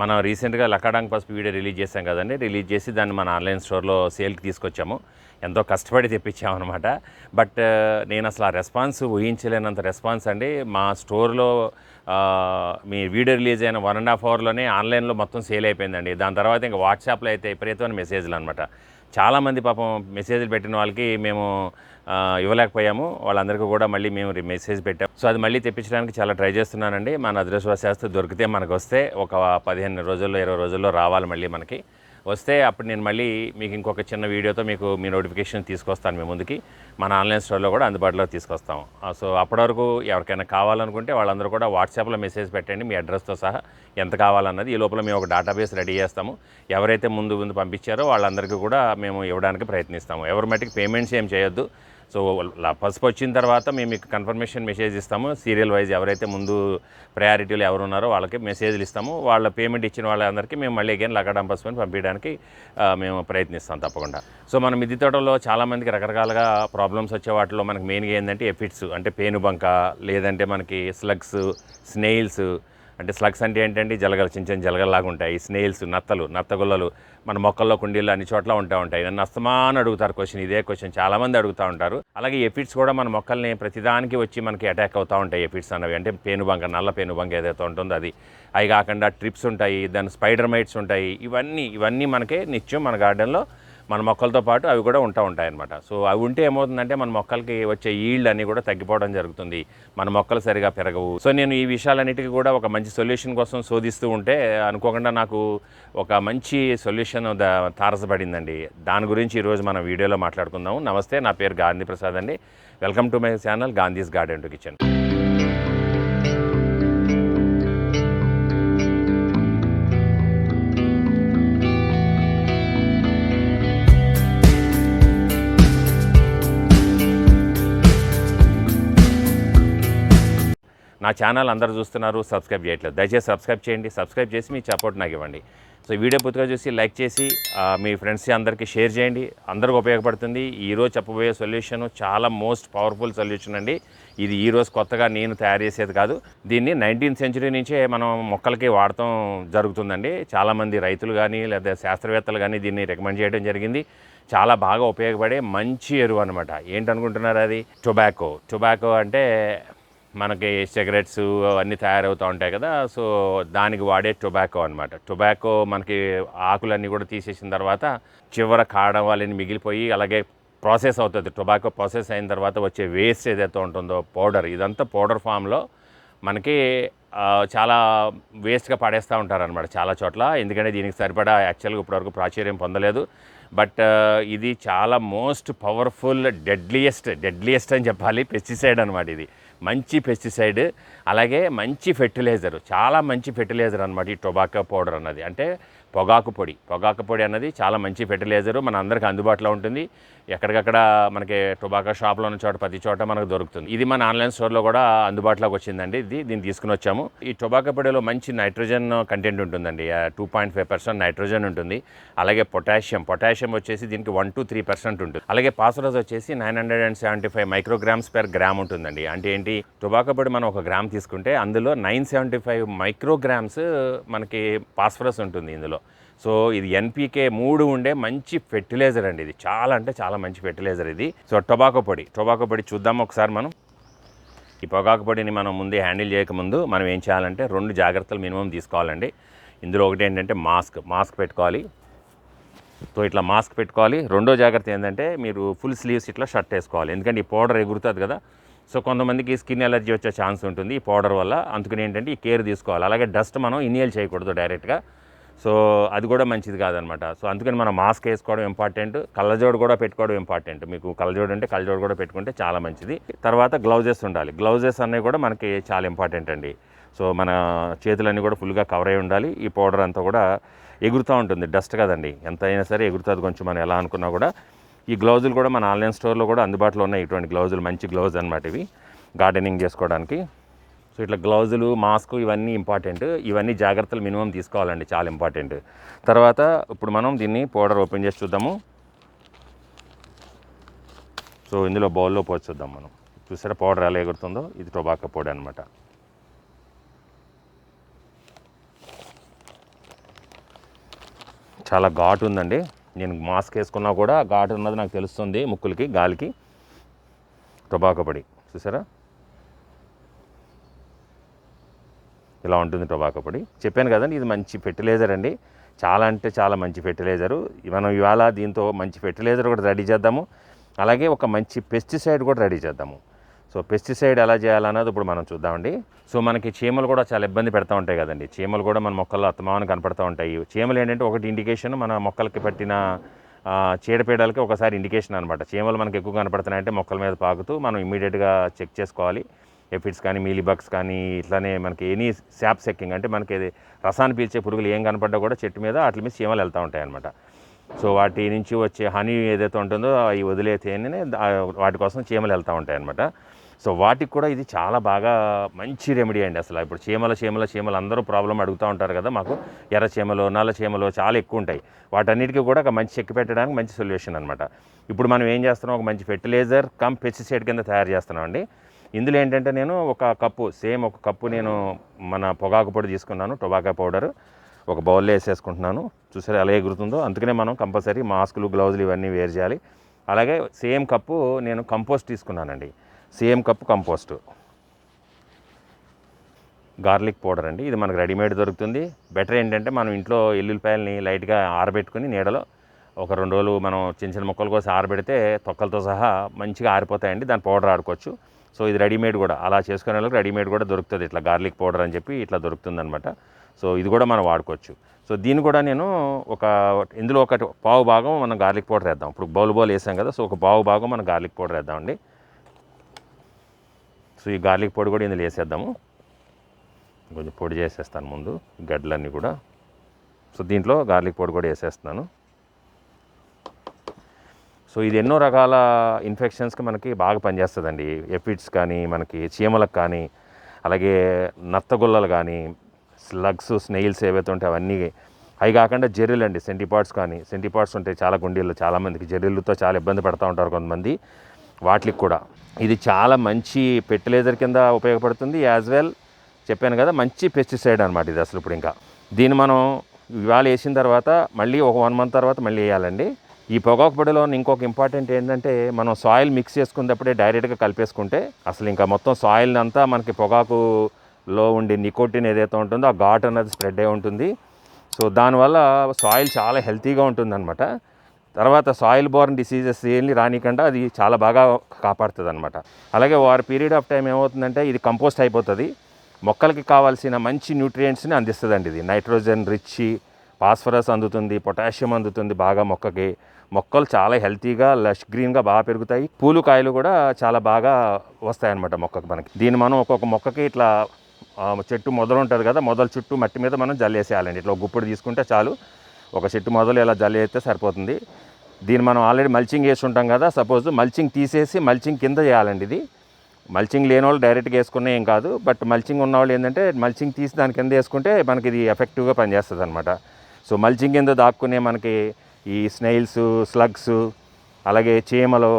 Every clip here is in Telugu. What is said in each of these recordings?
మనం రీసెంట్గా లకాడాంగ్ పసుపు వీడియో రిలీజ్ చేసాం కదండి. రిలీజ్ చేసి దాన్ని మన ఆన్లైన్ స్టోర్లో సేల్కి తీసుకొచ్చాము. ఎంతో కష్టపడి తెప్పించాము అనమాట బట్ నేను అసలు ఆ రెస్పాన్స్ ఊహించలేనంత రెస్పాన్స్ అండి. మా స్టోర్లో మీ వీడియో రిలీజ్ అయిన వన్ అండ్ హాఫ్ అవర్లోనే ఆన్లైన్లో మొత్తం సేల్ అయిపోయిందండి. దాని తర్వాత ఇంకా వాట్సాప్లో అయితే విపరీతమైన మెసేజ్లు అనమాట చాలామంది పాపం మెసేజ్లు పెట్టిన వాళ్ళకి మేము ఇవ్వలేకపోయాము. వాళ్ళందరికీ కూడా మళ్ళీ మేము మెసేజ్ పెట్టాం. సో అది మళ్ళీ తెప్పించడానికి చాలా ట్రై చేస్తున్నానండి. మన అదృష్టవశాస్తు దొరికితే మనకు వస్తే ఒక పదిహేను రోజుల్లో ఇరవై రోజుల్లో రావాలి మళ్ళీ మనకి. వస్తే అప్పుడు నేను మళ్ళీ మీకు ఇంకొక చిన్న వీడియోతో మీకు మీ నోటిఫికేషన్ తీసుకొస్తాను మీ ముందుకి. మన ఆన్లైన్ స్టోర్లో కూడా అందుబాటులో తీసుకొస్తాం సో అప్పటి వరకు ఎవరికైనా కావాలనుకుంటే వాళ్ళందరూ కూడా వాట్సాప్లో మెసేజ్ పెట్టండి మీ అడ్రస్తో సహా ఎంత కావాలన్నది. ఈ లోపల మేము ఒక డేటాబేస్ రెడీ చేస్తాము. ఎవరైతే ముందు ముందు పంపించారో వాళ్ళందరికీ కూడా మేము ఇవ్వడానికి ప్రయత్నిస్తాము. ఎవరి మట్టికి పేమెంట్స్ ఏం చేయొద్దు. సో పసుపు వచ్చిన తర్వాత మేము మీకు కన్ఫర్మేషన్ మెసేజ్ ఇస్తాము. సీరియల్ వైజ్ ఎవరైతే ముందు ప్రయారిటీలు ఎవరు ఉన్నారో వాళ్ళకి మెసేజ్లు ఇస్తాము. వాళ్ళ పేమెంట్ ఇచ్చిన వాళ్ళందరికీ మేము మళ్ళీ అగైన్ లగడం పసుపుని పంపించడానికి మేము ప్రయత్నిస్తాం తప్పకుండా. సో మన మిద్ది తోటలో చాలామందికి రకరకాలుగా ప్రాబ్లమ్స్ వచ్చే వాటిలో మనకి మెయిన్గా ఏంటంటే ఎఫిట్స్ అంటే పేనుబంక లేదంటే మనకి స్లగ్స్ స్నేయిల్స్ అంటే స్లగ్స్ అంటే ఏంటంటే జలగలు చిన్న చిన్న జలగల్లాగా ఉంటాయి. స్నేల్స్ నత్తలు నత్తగుల్లలు మన మొక్కల్లో కుండీలు అన్ని చోట్ల ఉంటా ఉంటాయి. నన్ను అస్తమాన్ అడుగుతారు క్వశ్చన్ ఇదే క్వశ్చన్ చాలామంది అడుగుతూ ఉంటారు. అలాగే ఎఫిడ్స్ కూడా మన మొక్కల్ని ప్రతిదానికి వచ్చి మనకి అటాక్ అవుతూ ఉంటాయి ఎఫిడ్స్ అన్నవి అంటే పేనుబంక నల్ల పేనుబంక ఏదైతే ఉంటుందో అది. అవి కాకుండా ట్రిప్స్ ఉంటాయి. దాని స్పైడర్ మైట్స్ ఉంటాయి. ఇవన్నీ ఇవన్నీ మనకే నిత్యం మన గార్డెన్లో మన మొక్కలతో పాటు అవి కూడా ఉంటా ఉంటాయి అనమాట సో అవి ఉంటే ఏమవుతుందంటే మన మొక్కలకి వచ్చే ఈల్డ్ అన్నీ కూడా తగ్గిపోవడం జరుగుతుంది. మన మొక్కలు సరిగా పెరగవు. సో నేను ఈ విషయాలన్నిటికీ కూడా ఒక మంచి సొల్యూషన్ కోసం శోధిస్తూ ఉంటే అనుకోకుండా నాకు ఒక మంచి సొల్యూషన్ ద తారసపడిందండి. దాని గురించి ఈరోజు మనం వీడియోలో మాట్లాడుకుందాము. నమస్తే నా పేరు గాంధీ ప్రసాద్ అండి. Welcome to my channel Gandhi's garden to kitchen. నా ఛానల్ అందరు చూస్తున్నారు సబ్స్క్రైబ్ చేయట్లేదు. దయచేసి సబ్స్క్రైబ్ చేయండి సబ్స్క్రైబ్ చేసి మీ సపోర్ట్ నాకు ఇవ్వండి. సో వీడియో పూర్తిగా చూసి లైక్ చేసి మీ ఫ్రెండ్స్ అందరికీ షేర్ చేయండి. అందరికీ ఉపయోగపడుతుంది. ఈరోజు చెప్పబోయే సొల్యూషన్ చాలా మోస్ట్ పవర్ఫుల్ సొల్యూషన్ అండి. ఇది ఈరోజు కొత్తగా నేను తయారు చేసేది కాదు. దీన్ని నైన్టీన్త్ సెంచరీ నుంచే మనం మొక్కలకి వాడటం జరుగుతుందండి. చాలామంది రైతులు కానీ లేదా శాస్త్రవేత్తలు కానీ దీన్ని రికమెండ్ చేయడం జరిగింది. చాలా బాగా ఉపయోగపడే మంచి ఎరువు అనమాట ఏంటనుకుంటున్నారు అది? టొబాకో. టొబాకో అంటే మనకి సిగరెట్స్ అవన్నీ తయారవుతూ ఉంటాయి కదా సో దానికి వాడే టొబాకో అనమాట టొబాకో మనకి ఆకులన్నీ కూడా తీసేసిన తర్వాత చివర కాడం వాళ్ళని మిగిలిపోయి అలాగే ప్రాసెస్ అవుతుంది. టొబాకో ప్రాసెస్ అయిన తర్వాత వచ్చే వేస్ట్ ఏదైతే ఉంటుందో పౌడర్ ఇదంతా పౌడర్ ఫామ్లో మనకి చాలా వేస్ట్గా పడేస్తూ ఉంటారనమాట చాలా చోట్ల. ఎందుకంటే దీనికి సరిపడా యాక్చువల్గా ఇప్పటివరకు ప్రాచుర్యం పొందలేదు. బట్ ఇది చాలా మోస్ట్ పవర్ఫుల్ డెడ్లియెస్ట్ డెడ్లియెస్ట్ అని చెప్పాలి పెస్టిసైడ్ అనమాట ఇది. మంచి పెస్టిసైడ్ అలాగే మంచి ఫెర్టిలైజర్ చాలా మంచి ఫెర్టిలైజర్ అనమాట ఈ టొబాకో పౌడర్ అన్నది. అంటే పొగాకు పొడి. పొగాకు పొడి అన్నది చాలా మంచి ఫెర్టిలైజర్ మన అందరికీ అందుబాటులో ఉంటుంది. ఎక్కడికక్కడ మనకి టొబాకో షాప్లో ఉన్న చోట ప్రతి చోట మనకు దొరుకుతుంది. ఇది మన ఆన్లైన్ స్టోర్లో కూడా అందుబాటులోకి వచ్చిందండి. ఇది దీన్ని తీసుకుని వచ్చాము ఈ టొబాకో పొడిలో మంచి నైట్రోజన్ కంటెంట్ ఉంటుందండి. Two point five percent nitrogen ఉంటుంది. అలాగే పొటాషియం. పొటాషియం వచ్చేసి దీనికి వన్ టు త్రీ పర్సెంట్ ఉంటుంది. అలాగే పాస్వరస్ వచ్చేసి nine hundred and seventy five micrograms per gram ఉంటుందండి. అంటే ఏంటి? టొబాకో పొడి మనం ఒక గ్రామ్ తీసుకుంటే అందులో నైన్ సెవెంటీ ఫైవ్ మైక్రోగ్రామ్స్ మనకి పాస్ఫరస్ ఉంటుంది ఇందులో. సో ఇది ఎన్పికే మూడు ఉండే మంచి ఫెర్టిలైజర్ అండి ఇది. చాలా అంటే చాలా మంచి ఫెర్టిలైజర్ ఇది. సో టొబాకో పొడి. టొబాకో పొడి చూద్దాం ఒకసారి మనం. ఈ పొగాకు పొడిని మనం ముందే హ్యాండిల్ చేయకముందు మనం ఏం చేయాలంటే రెండు జాగ్రత్తలు మినిమం తీసుకోవాలండి. ఇందులో ఒకటి ఏంటంటే మాస్క్. మాస్క్ పెట్టుకోవాలి. సో ఇట్లా మాస్క్ పెట్టుకోవాలి. రెండో జాగ్రత్త ఏంటంటే మీరు ఫుల్ స్లీవ్స్ ఇట్లా షర్ట్ వేసుకోవాలి. ఎందుకంటే ఈ పౌడర్ ఎగురుతుంది కదా. సో కొంతమందికి స్కిన్ ఎలర్జీ వచ్చే ఛాన్స్ ఉంటుంది ఈ పౌడర్ వల్ల. అందుకని ఏంటంటే ఈ కేర్ తీసుకోవాలి. అలాగే డస్ట్ మనం ఇనియల్ చేయకూడదు డైరెక్ట్గా. సో అది కూడా మంచిది కాదనమాట. సో అందుకని మనం మాస్క్ వేసుకోవడం ఇంపార్టెంట్ కళ్ళజోడు కూడా పెట్టుకోవడం ఇంపార్టెంట్ మీకు కళ్ళజోడు అంటే కళ్ళజోడు కూడా పెట్టుకుంటే చాలా మంచిది. తర్వాత గ్లౌజెస్ ఉండాలి. గ్లౌజెస్ అనేవి కూడా మనకి చాలా ఇంపార్టెంట్ అండి. సో మన చేతులన్నీ కూడా ఫుల్గా కవర్ అయి ఉండాలి. ఈ పౌడర్ అంతా కూడా ఎగురుతూ ఉంటుంది. డస్ట్ కదండి. ఎంత అయినా సరే ఎగురుతుంది కొంచెం మనం ఎలా అనుకున్నా కూడా. ఈ గ్లౌజులు కూడా మన ఆన్లైన్ స్టోర్లో కూడా అందుబాటులో ఉన్నాయి. ఇటువంటి గ్లౌజులు మంచి గ్లౌజ్ అనమాట ఇవి. గార్డెనింగ్ చేసుకోవడానికి. సో ఇట్లా గ్లౌజులు మాస్క్ ఇవన్నీ ఇంపార్టెంట్. ఇవన్నీ జాగ్రత్తలు మినిమం తీసుకోవాలండి చాలా ఇంపార్టెంట్. తర్వాత ఇప్పుడు మనం దీన్ని పౌడర్ ఓపెన్ చేసి చూద్దాము. సో ఇందులో బౌల్లో పోసి చూద్దాం మనం. చూసారా పౌడర్ ఎలా ఎగురుతుందో? ఇది టొబాకో పొడి అనమాట చాలా ఘాటు ఉందండి. నేను మాస్క్ వేసుకున్నా కూడా ఘాటు ఉన్నది నాకు తెలుస్తుంది ముక్కులకి గాలికి. టొబాకో పొడి. చూసారా? ఇలా ఉంటుంది టొబాకో పొడి. చెప్పాను కదండి ఇది మంచి ఫెర్టిలైజర్ అండి. చాలా అంటే చాలా మంచి ఫెర్టిలైజరు. మనం ఇవాళ దీంతో మంచి ఫెర్టిలైజర్ కూడా రెడీ చేద్దాము. అలాగే ఒక మంచి పెస్టిసైడ్ కూడా రెడీ చేద్దాము. సో పెస్టిసైడ్ ఎలా చేయాలన్నది ఇప్పుడు మనం చూద్దామండి. సో మనకి చీమలు కూడా చాలా ఇబ్బంది పెడతా ఉంటాయి కదండి. చీమలు కూడా మన మొక్కల్లో అత్తమాను కనపడుతూ ఉంటాయి. చీమలు ఏంటంటే ఒకటి ఇండికేషన్ మన మొక్కలకి పట్టిన చీడపీడలకి ఒకసారి ఇండికేషన్ అనమాట చీమలు మనకి ఎక్కువ కనపడుతున్నాయంటే మొక్కల మీద పాకుతూ మనం ఇమీడియట్గా చెక్ చేసుకోవాలి. ఎఫిడ్స్ కానీ మీలీబగ్స్ కానీ ఇట్లానే మనకి ఎనీ శాప్ సెక్కింగ్ అంటే మనకి రసాన్ని పీల్చే పురుగులు ఏం కనపడ్డా కూడా చెట్టు మీద వాటి మీద చీమలు వెళ్తూ ఉంటాయి అనమాట సో వాటి నుంచి వచ్చే హనీ ఏదైతే ఉంటుందో అవి వదిలే వాటి కోసం చీమలు వెళ్తూ ఉంటాయి అనమాట సో వాటికి కూడా ఇది చాలా బాగా మంచి రెమెడీ అండి అసలు. ఇప్పుడు చీమల చీమల చీమలు అందరూ ప్రాబ్లం అడుగుతూ ఉంటారు కదా మాకు. ఎర్ర చీమలు నల్ల చీమలు చాలా ఎక్కువ ఉంటాయి. వాటన్నిటికీ కూడా ఒక మంచి చెక్కి పెట్టడానికి మంచి సొల్యూషన్ అనమాట ఇప్పుడు మనం ఏం చేస్తున్నాం? ఒక మంచి ఫెర్టిలైజర్ కమ్ పెస్టిసైడ్ కింద తయారు చేస్తున్నాం అండి ఇందులో ఏంటంటే నేను ఒక కప్పు సేమ్ ఒక కప్పు నేను మన పొగాకు పొడి తీసుకున్నాను టొబాకో పౌడర్. ఒక బౌల్లో వేసేసుకుంటున్నాను. చూసారా ఎలా ఎగురుతుందో? అందుకనే మనం కంపల్సరీ మాస్కులు గ్లౌజులు ఇవన్నీ వేర్ చేయాలి. అలాగే సేమ్ కప్పు నేను కంపోస్ట్ తీసుకున్నానండి. Same cup compost. Garlic powder అండి. ఇది మనకు రెడీమేడ్ దొరుకుతుంది. బెటర్ ఏంటంటే మనం ఇంట్లో ఎల్లుల్లిపాయలని లైట్గా ఆరబెట్టుకుని నీడలో ఒక రెండు రోజులు మనం చిన్న చిన్న ముక్కలు కోసం ఆరబెడితే తొక్కలతో సహా మంచిగా ఆరిపోతాయండి. దాని పౌడర్ ఆడుకోవచ్చు. సో ఇది రెడీమేడ్ కూడా. అలా చేసుకునే వాళ్ళకి రెడీమేడ్ కూడా దొరుకుతుంది. ఇట్లా గార్లిక్ పౌడర్ అని చెప్పి ఇట్లా దొరుకుతుంది అనమాట సో ఇది కూడా మనం వాడుకోవచ్చు. సో దీన్ని కూడా నేను ఒక ఇందులో ఒక పావు భాగం మనం గార్లిక్ పౌడర్ వేద్దాం. ఇప్పుడు బౌల్ బౌల్ వేసాం కదా సో ఒక పావు భాగం మనం గార్లిక్ పౌడర్ వేద్దామండి. సో ఈ గార్లిక్ పొడి కూడా ఇందులో వేసేద్దాము. కొంచెం పొడి చేసేస్తాను ముందు ఈ గడ్డలన్నీ కూడా. సో దీంట్లో గార్లిక్ పొడి కూడా వేసేస్తున్నాను. సో ఇది ఎన్నో రకాల ఇన్ఫెక్షన్స్కి మనకి బాగా పనిచేస్తుందండి. ఎఫిడ్స్ కానీ మనకి చీమలకు కానీ అలాగే నత్తగుల్లలు కానీ స్లగ్స్ స్నెయిల్స్ ఏవైతే ఉంటే అవన్నీ అవి కాకుండా జెర్రీలు అండి సెంటిపాట్స్ కానీ. సెంటిపాట్స్ ఉంటాయి చాలా గుండీలు చాలామందికి జెర్రీలతో చాలా ఇబ్బంది పడుతూ ఉంటారు కొంతమంది. వాటికి కూడా. ఇది చాలా మంచి ఫెర్టిలైజర్ కింద ఉపయోగపడుతుంది యాజ్ వెల్ చెప్పాను కదా మంచి పెస్టిసైడ్ అనమాట ఇది అసలు ఇప్పుడు ఇంకా. దీన్ని మనం ఇవాళ వేసిన తర్వాత మళ్ళీ ఒక వన్ మంత్ తర్వాత మళ్ళీ వేయాలండి. ఈ పొగాకు పొడిలో ఇంకొక ఇంపార్టెంట్ ఏంటంటే మనం సాయిల్ మిక్స్ చేసుకున్నప్పుడే డైరెక్ట్గా కలిపేసుకుంటే అసలు ఇంకా మొత్తం సాయిల్ అంతా మనకి పొగాకులో ఉండే నికోటిన్ ఏదైతే ఉంటుందో ఆ ఘాట్ అనేది స్ప్రెడ్ అయి ఉంటుంది. సో దానివల్ల సాయిల్ చాలా హెల్తీగా ఉంటుందన్నమాట. తర్వాత సాయిల్ బోర్న్ డిసీజెస్ ఏంటి రానికుండా అది చాలా బాగా కాపాడుతుంది అనమాట అలాగే వారి పీరియడ్ ఆఫ్ టైం ఏమవుతుందంటే ఇది కంపోస్ట్ అయిపోతుంది. మొక్కలకి కావాల్సిన మంచి న్యూట్రియంట్స్ని అందిస్తుందండి ఇది. నైట్రోజన్ రిచ్ ఫాస్ఫరస్ అందుతుంది పొటాషియం అందుతుంది బాగా మొక్కకి. మొక్కలు చాలా హెల్తీగా లష్ గ్రీన్గా బాగా పెరుగుతాయి. పూలు కాయలు కూడా చాలా బాగా వస్తాయన్నమాట మొక్కకి మనకి. దీన్ని మనం ఒక్కొక్క మొక్కకి ఇట్లా చెట్టు మొదలు ఉంటుంది కదా మొదలు చుట్టూ మట్టి మీద మనం జల్లేసేయాలండి. ఇట్లా ఒక గుప్పుడు తీసుకుంటే చాలు. ఒక చెట్టు మొదలు ఇలా జల్లేస్తే సరిపోతుంది. దీన్ని మనం ఆల్రెడీ మల్చింగ్ వేసి ఉంటాం కదా సపోజ్ మల్చింగ్ తీసేసి మల్చింగ్ కింద చేయాలండి ఇది. మల్చింగ్ లేని వాళ్ళు డైరెక్ట్గా వేసుకునే ఏం కాదు బట్ మల్చింగ్ ఉన్న వాళ్ళు ఏంటంటే మల్చింగ్ తీసి దాని కింద వేసుకుంటే మనకి ఇది ఎఫెక్టివ్గా పనిచేస్తుంది అనమాట సో మల్చింగ్ కింద దాక్కునే మనకి ఈ స్నెయిల్స్ స్లగ్స్ అలాగే చీమలు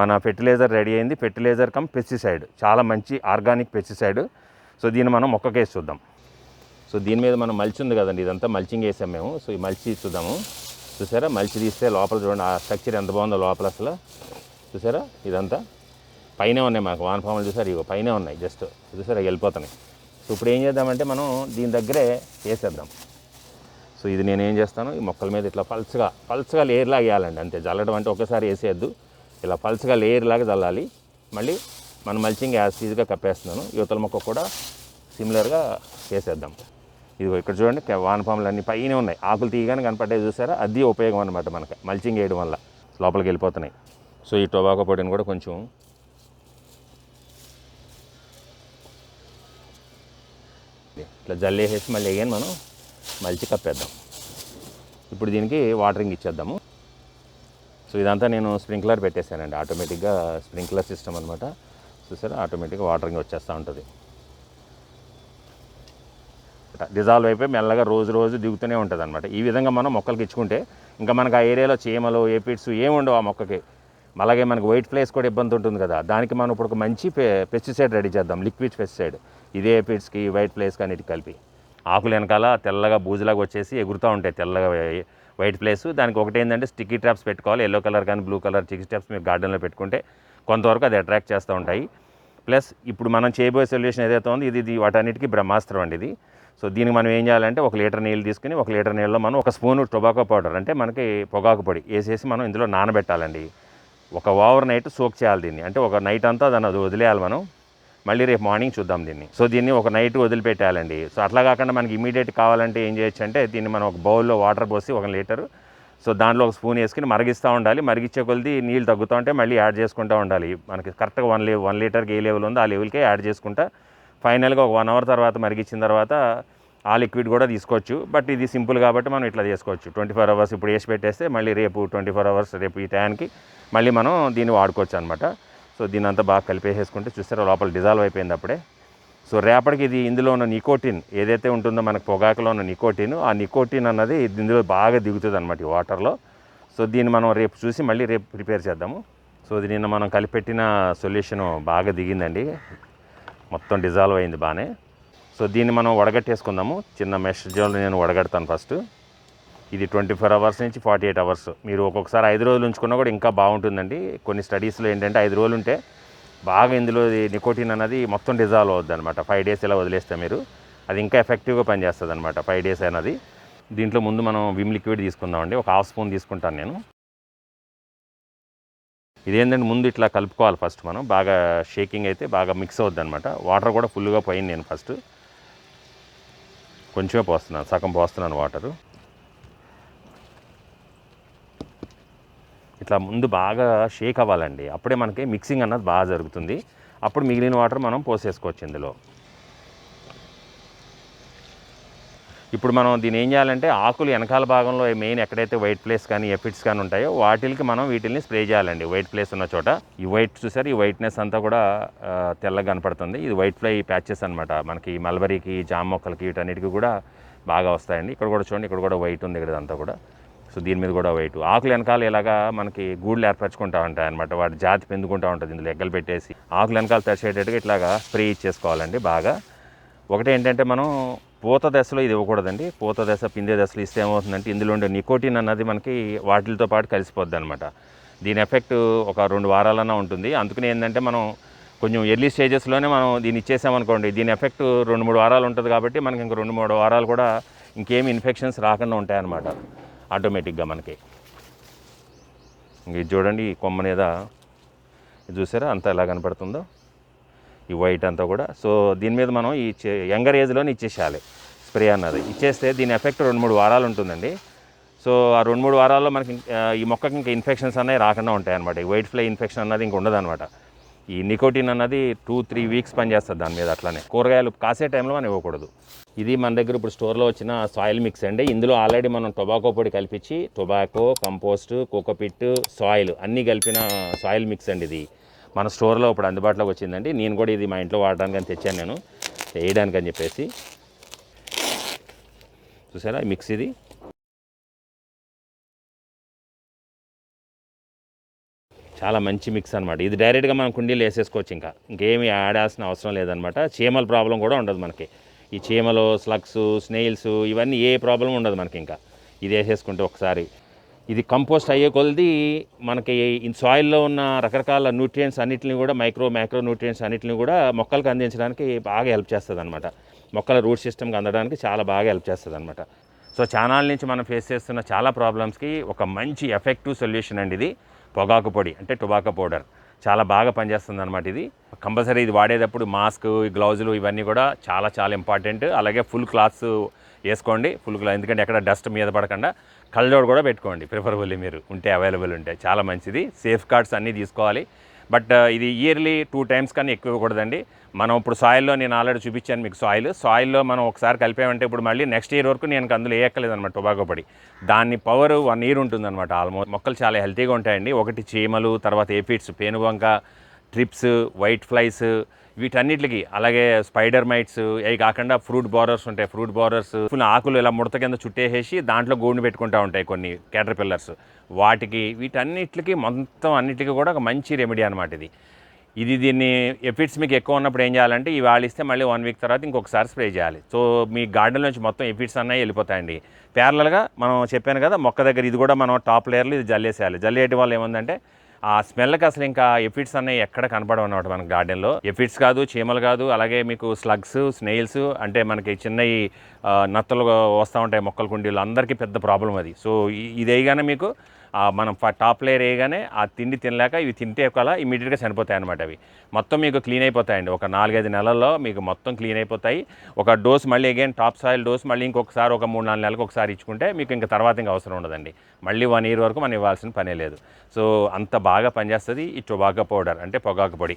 మన ఫెర్టిలైజర్ రెడీ అయింది. ఫెర్టిలైజర్ కమ్ పెస్టిసైడ్ చాలా మంచి ఆర్గానిక్ పెస్టిసైడ్ సో దీన్ని మనం మొక్కకేసి చూద్దాం. సో దీని మీద మనం మల్చి ఉంది కదండి ఇదంతా మల్చింగ్ వేసాం మేము. సో ఈ మల్చి చూద్దాము. చూసారా? మల్చి తీస్తే లోపల చూడండి ఆ స్ట్రక్చర్ ఎంత బాగుందో లోపల అసలు. చూసారా? ఇదంతా. పైన ఉన్నాయి మాకు వానపాములు చూసారు? ఇగో పైనే ఉన్నాయి జస్ట్. చూసారా? వెళ్ళిపోతున్నాయి. సో ఇప్పుడు ఏం చేద్దామంటే మనం దీని దగ్గరే వేసేద్దాం. సో ఇది నేను ఏం చేస్తాను? ఈ మొక్కల మీద ఇట్లా పల్చగా పల్చగా లేయర్ లాగా వేయాలండి. అంతే జల్లడం అంటే ఒకసారి వేసేయద్దు. ఇలా పల్చగా లేయర్ లాగా చల్లాలి మళ్ళీ మనం మల్చింగ్ యాజ్ ఈజీగా కప్పేస్తున్నాను. యువతల మొక్క కూడా సిమిలర్గా వేసేద్దాం. ఇదిగో ఇక్కడ చూడండి వానపాములు అన్ని పైన ఉన్నాయి. ఆకులు తీయగానే కనపడ్డాయి చూసారా? అది ఉపయోగం అనమాట మనకి. మల్చింగ్ వేయడం వల్ల లోపలికి వెళ్ళిపోతున్నాయి. సో ఈ టొబాకో పొడిని కూడా కొంచెం ఇట్లా జల్లేసేసి మళ్ళీ వేయని మనం. మలిచి కప్పేద్దాం ఇప్పుడు దీనికి వాటరింగ్ ఇచ్చేద్దాము. సో ఇదంతా నేను స్ప్రింక్లర్ పెట్టేశానండి. ఆటోమేటిక్గా స్ప్రింక్లర్ సిస్టమ్ అనమాట చూసారా? ఆటోమేటిక్గా వాటరింగ్ వచ్చేస్తూ ఉంటుంది. డిజాల్వ్ అయిపోయి మెల్లగా రోజు రోజు దిగుతూనే ఉంటుంది అనమాట ఈ విధంగా మనం మొక్కలకి ఇచ్చుకుంటే ఇంకా మనకు ఆ ఏరియాలో చీమలు ఏపిడ్స్ ఏమి ఉండవు ఆ మొక్కకి. అలాగే మనకు వైట్ ఫ్లేస్ కూడా ఇబ్బంది ఉంటుంది కదా. దానికి మనం ఇప్పుడు ఒక మంచి పెస్టిసైడ్ రెడీ చేద్దాం. లిక్విడ్ పెస్టిసైడ్ ఇదే ఏపిడ్స్కి వైట్ ప్లేస్కి అన్నిటికి కలిపి. ఆకులు వెనకాల తెల్లగా బూజులాగా వచ్చేసి ఎగురుతూ ఉంటాయి తెల్లగా వైట్ ప్లేస్. దానికి ఒకటి ఏంటంటే స్టిక్కీ ట్రాప్స్ పెట్టుకోవాలి. ఎల్లో కలర్ కానీ బ్లూ కలర్ స్టిక్కీ ట్రాప్స్ మీరు గార్డెన్లో పెట్టుకుంటే కొంతవరకు అది అట్రాక్ట్ చేస్తూ ఉంటాయి. ప్లస్ ఇప్పుడు మనం చేయబోయే సొల్యూషన్ ఏదైతే ఉందో ఇది ఇది వాటన్నిటికీ బ్రహ్మాస్త్రం అండి ఇది. సో దీనికి మనం ఏం చేయాలంటే ఒక లీటర్ నీళ్ళు తీసుకుని ఒక లీటర్ నీళ్ళలో మనం ఒక స్పూన్ టొబాకో పౌడర్ అంటే మనకి పొగాకు పొడి వేసేసి మనం ఇందులో నానబెట్టాలండి. ఒక ఓవర్ నైట్ సోక్ చేయాలి దీన్ని. అంటే ఒక నైట్ అంతా దాన్ని అది వదిలేయాలి మనం. మళ్ళీ రేపు మార్నింగ్ చూద్దాం దీన్ని. సో దీన్ని ఒక నైట్ వదిలిపెట్టాలండి సో అట్లా కాకుండా మనకి ఇమీడియట్ కావాలంటే ఏం చేయొచ్చు అంటే దీన్ని మనం ఒక బౌల్లో వాటర్ పోసి ఒక లీటర్ సో దాంట్లో ఒక స్పూన్ వేసుకుని మరిగిస్తూ ఉండాలి. మరిగించే కొలిది నీళ్ళు తగ్గుతూ ఉంటే మళ్ళీ యాడ్ చేసుకుంటూ ఉండాలి. మనకి కరెక్ట్గా వన్ లే వన్ లీటర్కి ఏ లెవెల్ ఉందో ఆ లెవెల్కే యాడ్ చేసుకుంటా. ఫైనల్గా ఒక వన్ అవర్ తర్వాత మరిగించిన తర్వాత ఆ లిక్విడ్ కూడా తీసుకోవచ్చు. బట్ ఇది సింపుల్ కాబట్టి మనం ఇట్లా చేసుకోవచ్చు. ట్వంటీ ఫోర్ అవర్స్ ఇప్పుడు వేసి పెట్టేస్తే మళ్ళీ రేపు ట్వంటీ ఫోర్ అవర్స్ రేపు ఈ టైంకి మళ్ళీ మనం దీన్ని వాడుకోవచ్చు అనమాట సో దీని అంతా బాగా కలిపేసేసుకుంటే చూస్తారా లోపల డిజాల్వ్ అయిపోయింది అప్పుడే. సో రేపటికి ఇది ఇందులో ఉన్న నికోటిన్ ఏదైతే ఉంటుందో మనకు పొగాకులో ఉన్న నికోటిన్ ఆ నికోటిన్ అన్నది ఇందులో బాగా దిగుతుంది అనమాట ఈ వాటర్లో సో దీన్ని మనం రేపు చూసి మళ్ళీ రేపు ప్రిపేర్ చేద్దాము. సో ఇది నిన్న మనం కలిపెట్టిన సొల్యూషన్ బాగా దిగిందండి. మొత్తం డిజాల్వ్ అయింది బాగానే. సో దీన్ని మనం వడగట్టేసుకుందాము. చిన్న మెష్ జోన్లో నేను వడగడతాను ఫస్ట్ ఇది ట్వంటీ ఫోర్ అవర్స్ నుంచి ఫార్టీ ఎయిట్ అవర్స్. మీరు ఒక్కొక్కసారి ఐదు రోజులు ఉంచుకున్నా కూడా ఇంకా బాగుంటుందండి. కొన్ని స్టడీస్లో ఏంటంటే ఐదు రోజులు ఉంటే బాగా ఇందులో నికోటిన్ అనేది మొత్తం డిజాల్వ్ అవుద్ది అనమాట ఫైవ్ డేస్ ఇలా వదిలేస్తే మీరు. అది ఇంకా ఎఫెక్టివ్గా పనిచేస్తుంది అనమాట ఫైవ్ డేస్ అనేది. దీంట్లో ముందు మనం విమ్ లిక్విడ్ తీసుకుందామండి. ఒక హాఫ్ స్పూన్ తీసుకుంటాను నేను. ఇదేంటంటే ముందు ఇట్లా కలుపుకోవాలి ఫస్ట్ మనం. బాగా షేకింగ్ అయితే బాగా మిక్స్ అవుద్ది అనమాట వాటర్ కూడా ఫుల్గా పోయింది నేను ఫస్ట్. కొంచెమే పోస్తున్నాను సగం పోస్తున్నాను వాటరు. ఇట్లా ముందు బాగా షేక్ అవ్వాలండి. అప్పుడే మనకి మిక్సింగ్ అన్నది బాగా జరుగుతుంది. అప్పుడు మిగిలిన వాటర్ మనం పోసేసుకోవచ్చు ఇందులో. ఇప్పుడు మనం దీని ఏం చేయాలంటే ఆకులు వెనకాల భాగంలో మెయిన్ ఎక్కడైతే వైట్ ప్లేస్ కానీ ఎఫిట్స్ కానీ ఉంటాయో వాటికి మనం వీటిని స్ప్రే చేయాలండి. వైట్ ప్లేస్ ఉన్న చోట. ఈ వైట్ చూసారు? ఈ వైట్నెస్ అంతా కూడా తెల్లగా కనపడుతుంది. ఇది వైట్ ఫ్లై ప్యాచెస్ అనమాట మనకి మల్బరీకి జామ మొక్కలకి వీటన్నిటికీ కూడా బాగా వస్తాయండి. ఇక్కడ కూడా చూడండి ఇక్కడ కూడా వైట్ ఉంది ఇక్కడ అంతా కూడా. సో దీని మీద కూడా వైట్ ఆకులు వెనకాల ఇలాగా మనకి గూళ్ళు ఏర్పరచుకుంటా ఉంటాయి అనమాట వాటి జాతి పెందుకుంటా ఉంటుంది. ఇందులో ఎగ్గలు పెట్టేసి ఆకులు వెనకాల తెరిచేటట్టుగా ఇట్లాగా స్ప్రే ఇచ్చేసుకోవాలండి బాగా. ఒకటి ఏంటంటే మనం పూత దశలో ఇది ఇవ్వకూడదండి. పూత దశ పిందే దశలో ఇస్తే ఏమవుతుందంటే ఇందులో ఉండే నికోటిన్ అన్నది మనకి వాటితో పాటు కలిసిపోద్ది అనమాట దీని ఎఫెక్ట్ ఒక రెండు వారాలన్నా ఉంటుంది. అందుకని ఏంటంటే మనం కొంచెం ఎర్లీ స్టేజెస్లోనే మనం దీన్ని ఇచ్చేసామనుకోండి దీని ఎఫెక్ట్ రెండు మూడు వారాలు ఉంటుంది కాబట్టి మనకి ఇంక రెండు మూడు వారాలు కూడా ఇంకేమి ఇన్ఫెక్షన్స్ రాకుండా ఉంటాయన్నమాట. ఆటోమేటిక్గా మనకి. ఇంక ఇది చూడండి ఈ కొమ్మ మీద చూసారా? అంతా ఎలా కనపడుతుందో? ఈ వైట్ అంతా కూడా. సో దీని మీద మనం ఈ యంగర్ ఏజ్లోనే ఇచ్చేసేయాలి స్ప్రే అన్నది. ఇచ్చేస్తే దీని ఎఫెక్ట్ రెండు మూడు వారాలు ఉంటుందండి. సో ఆ రెండు మూడు వారాల్లో మనకి ఈ మొక్కకి ఇంకా ఇన్ఫెక్షన్స్ అనేవి రాకుండా ఉంటాయి అనమాట ఈ వైట్ ఫ్లై ఇన్ఫెక్షన్ అన్నది ఇంక ఉండదు అనమాట ఈ నికోటిన్ అన్నది టూ త్రీ వీక్స్ పనిచేస్తుంది దాని మీద అట్లానే. కూరగాయలు కాసే టైంలో మనం ఇవ్వకూడదు. ఇది మన దగ్గర ఇప్పుడు స్టోర్లో వచ్చిన సాయిల్ మిక్స్ అండి. ఇందులో ఆల్రెడీ మనం టొబాకో పొడి కలిపించి టొబాకో కంపోస్ట్ కోకోపిట్ సాయిల్ అన్నీ కలిపిన సాయిల్ మిక్స్ అండి ఇది. మన స్టోర్లో ఇప్పుడు అందుబాటులోకి వచ్చిందండి. నేను కూడా ఇది మా ఇంట్లో వాడడానికి అని తెచ్చాను నేను. వేయడానికి అని చెప్పేసి. చూసారా మిక్స్ ఇది? చాలా మంచి మిక్స్ అనమాట ఇది డైరెక్ట్గా మనం కుండీలు వేసేసుకోవచ్చు ఇంకా. ఇంకేమి ఆడాల్సిన అవసరం లేదనమాట చీమల ప్రాబ్లం కూడా ఉండదు మనకి. ఈ చీమలు స్లగ్స్ స్నేయిల్స్ ఇవన్నీ ఏ ప్రాబ్లం ఉండదు మనకి ఇంకా ఇది వేసేసుకుంటే ఒకసారి. ఇది కంపోస్ట్ అయ్యే కొలది మనకి ఈ సాయిల్లో ఉన్న రకరకాల న్యూట్రియంట్స్ అన్నింటిని కూడా మైక్రో మైక్రో న్యూట్రియంట్స్ అన్నిటిని కూడా మొక్కలకు అందించడానికి బాగా హెల్ప్ చేస్తుంది అనమాట మొక్కల రూట్ సిస్టమ్కి అందడానికి చాలా బాగా హెల్ప్ చేస్తుంది అనమాట సో ఛానల్ నుంచి మనం ఫేస్ చేస్తున్న చాలా ప్రాబ్లమ్స్కి ఒక మంచి ఎఫెక్టివ్ సొల్యూషన్ అండి ఇది. పొగాకు పొడి అంటే టొబాకో పౌడర్. చాలా బాగా పనిచేస్తుంది అనమాట ఇది. కంపల్సరీ ఇది వాడేటప్పుడు మాస్క్ గ్లౌజులు ఇవన్నీ కూడా చాలా చాలా ఇంపార్టెంట్. అలాగే ఫుల్ క్లాత్స్ వేసుకోండి ఫుల్ క్లాత్. ఎందుకంటే ఎక్కడ డస్ట్ మీద పడకుండా కళ్ళజోడు కూడా పెట్టుకోండి ప్రిఫరబుల్లీ మీరు. ఉంటే అవైలబుల్ ఉంటే చాలా మంచిది. సేఫ్ గార్డ్స్ అన్నీ తీసుకోవాలి. బట్ ఇది ఇయర్లీ టూ టైమ్స్ కానీ ఎక్కువ ఇవ్వకూడదండి. మనం ఇప్పుడు సాయిల్లో నేను ఆల్రెడీ చూపించాను మీకు సాయిల్. సాయిల్లో మనం ఒకసారి కలిపామంటే ఇప్పుడు మళ్ళీ నెక్స్ట్ ఇయర్ వరకు నేను అందులో వేయక్కలేదు అనమాట టొబాకో పొడి. దాన్ని పవర్ వన్ ఇయర్ ఉంటుందన్నమాట ఆల్మోస్ట్. మొక్కలు చాలా హెల్తీగా ఉంటాయండి. ఒకటి చీమలు తర్వాత ఏఫిడ్స్ పేనుబంక ట్రిప్స్ వైట్ ఫ్లైస్ వీటన్నిటికి అలాగే స్పైడర్ మైట్స్ అవి కాకుండా ఫ్రూట్ బోరర్స్ ఉంటాయి. ఫ్రూట్ బోరర్స్ ఫుల్ ఆకులు ఇలా ముడత కింద చుట్టేసేసి దాంట్లో గూడు పెట్టుకుంటూ ఉంటాయి కొన్ని క్యాటర్ పిల్లర్స్. వాటికి వీటన్నిటికి మొత్తం అన్నిటికీ కూడా ఒక మంచి రెమెడీ అనమాట ఇది. ఇది దీన్ని ఎఫిట్స్ మీకు ఎక్కువ ఉన్నప్పుడు ఏం చేయాలంటే ఇవి వాడిస్తే మళ్ళీ వన్ వీక్ తర్వాత ఇంకొకసారి స్ప్రే చేయాలి. సో మీ గార్డెన్ నుంచి మొత్తం ఎఫిట్స్ అన్నవి వెళ్ళిపోతాయండి. ప్యారలల్గా మనం చెప్పాను కదా మొక్క దగ్గర ఇది కూడా మనం టాప్ లేయర్లు ఇది జల్లేసేయాలి. జల్లేయటం వల్ల ఏముందంటే ఆ స్మెల్కి అసలు ఇంకా ఎఫిడ్స్ అనేవి ఎక్కడ కనపడవు అనమాట మన గార్డెన్లో. ఎఫిడ్స్ కాదు చీమలు కాదు అలాగే మీకు స్లగ్స్ స్నేయిల్స్ అంటే మనకి చిన్నవి నత్తలు వస్తూ ఉంటాయి మొక్కల కుండీలు అందరికీ పెద్ద ప్రాబ్లం అది. సో ఇది వేయగానే మీకు మనం టాప్ లేయర్ వేయగానే ఆ తిండి తినలేక ఇవి తింటే ఒకలా ఇమీడియట్గా చనిపోతాయి అనమాట అవి. మొత్తం మీకు క్లీన్ అయిపోతాయండి. ఒక నాలుగైదు నెలల్లో మీకు మొత్తం క్లీన్ అయిపోతాయి. ఒక డోస్ మళ్ళీ అగైన్ టాప్ సాయిల్ డోస్ మళ్ళీ ఇంకొకసారి ఒక మూడు నాలుగు నెలలకు ఒకసారి ఇచ్చుకుంటే మీకు ఇంకా తర్వాత ఇంకా అవసరం ఉండదండి. మళ్ళీ వన్ ఇయర్ వరకు మనం ఇవ్వాల్సిన పనే లేదు. సో అంత బాగా పనిచేస్తుంది ఈ టొబాకో పౌడర్ అంటే పొగాకు పొడి.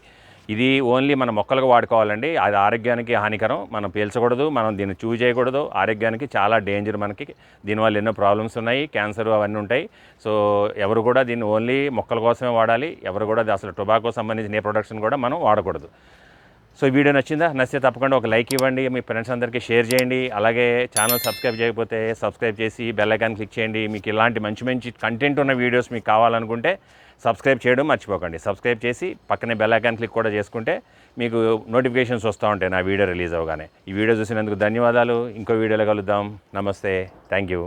ఇది ఓన్లీ మన మొక్కలకు వాడుకోవాలండి. అది ఆరోగ్యానికి హానికరం. మనం పీల్చకూడదు మనం దీన్ని చూజ్ చేయకూడదు. ఆరోగ్యానికి చాలా డేంజర్ మనకి. దీనివల్ల ఎన్నో ప్రాబ్లమ్స్ ఉన్నాయి క్యాన్సర్ అవన్నీ ఉంటాయి. సో ఎవరు కూడా దీన్ని ఓన్లీ మొక్కల కోసమే వాడాలి. ఎవరు కూడా అసలు టొబాకో సంబంధించిన ఏ ప్రొడక్షన్ కూడా మనం వాడకూడదు. సో వీడియో నచ్చిందా? నచ్చితే తప్పకుండా ఒక లైక్ ఇవ్వండి. మీ ఫ్రెండ్స్ అందరికీ షేర్ చేయండి. అలాగే ఛానల్ సబ్స్క్రైబ్ చేయకపోతే సబ్స్క్రైబ్ చేసి బెల్ ఐకాన్ క్లిక్ చేయండి. మీకు ఇలాంటి మంచి మంచి కంటెంట్ ఉన్న వీడియోస్ మీకు కావాలనుకుంటే సబ్స్క్రైబ్ చేయడం మర్చిపోకండి. సబ్స్క్రైబ్ చేసి పక్కనే బెల్ ఐకాన్ క్లిక్ కూడా చేసుకుంటే మీకు నోటిఫికేషన్స్ వస్తూ ఉంటాయి నా వీడియో రిలీజ్ అవ్వగానే ఈ వీడియో చూసినందుకు ధన్యవాదాలు. ఇంకో వీడియోలో కలుద్దాం. నమస్తే. Thank you